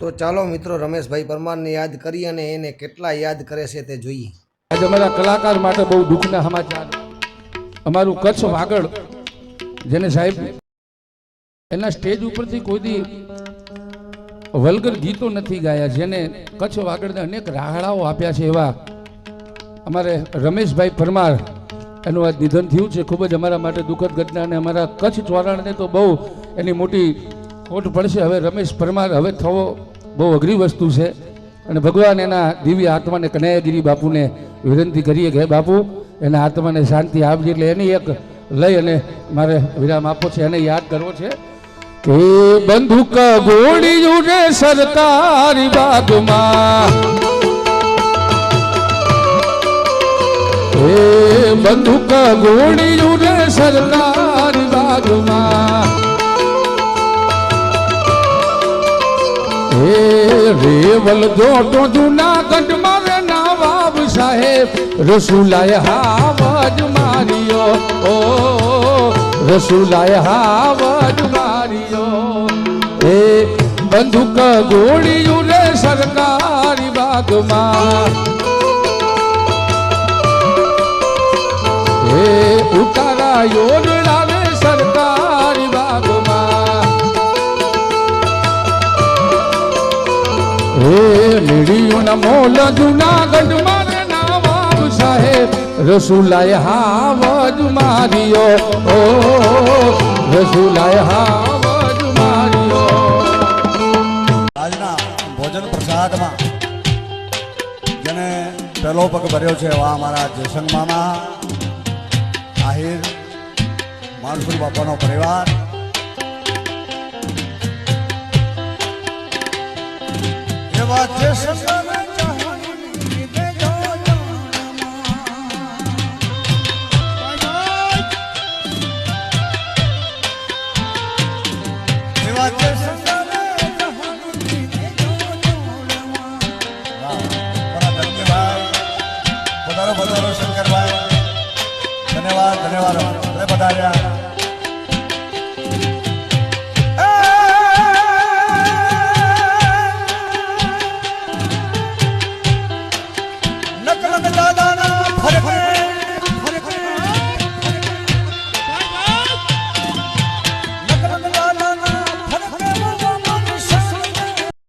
તો ચાલો મિત્રો, રમેશભાઈ પરમારને યાદ કરી અને એને કેટલા યાદ કરે છે તે જોઈએ. આજે અમારા કલાકાર માટે બહુ દુઃખના સમાચાર. અમારું કચ્છ વાગડ, જેને સાહેબ એના સ્ટેજ ઉપરથી કોઈ દી વલ્ગર ગીતો નથી ગાયા, જેને કચ્છ વાગડને અનેક રાહડાઓ આપ્યા છે એવા અમારે રમેશભાઈ પરમાર એનું આજ નિધન થયું છે. ખૂબ જ અમારા માટે દુઃખદ ઘટના અને અમારા કચ્છ ચોરાણને તો બહુ એની મોટી ખોટ પડશે. હવે રમેશ પરમાર હવે થવો બહુ અઘરી વસ્તુ છે. અને ભગવાન એના દિવ્ય આત્માને, કનૈયાગીરી બાપુને વિનંતી કરીએ કે બાપુ, એના આત્માને શાંતિ આપજે. એટલે એની એક લઈ અને મારે વિરામ આપો છે, એને યાદ કરવો છે કે, બંદૂક ગોળી ઉડે સરકારી બાગમાં. એ બંદૂક ગોળી ઉડે સરકારી બાગમાં. રેવલ જોટો જુનાગઢ મારે નવાબ સાહેબ રસુલાય હાવજ મારિયો. ઓ રસુલાય હાવજ મારિયો. એ બંદૂક ગોળી ઉડે સરકારી બાગમાં. એ ઉતારા હે નીડીઓના મોલ જુનાગઢ મારે નવાબ સાહેબ રસુલાય હાવજ મારિયો. ઓ રસુલાય હાવજ મારિયો. આજના ભોજન પ્રસાદમાં જેને પહેલો પગ ભર્યો છે એવા અમારા જયસંગ મામા, આહિર, માનસુર બાપાનો પરિવાર બરાબર, ધન્યવાદ. પધારો પધારો શંકરભાઈ ધન્યવાદ ધન્યવાદ બધા પધાર્યા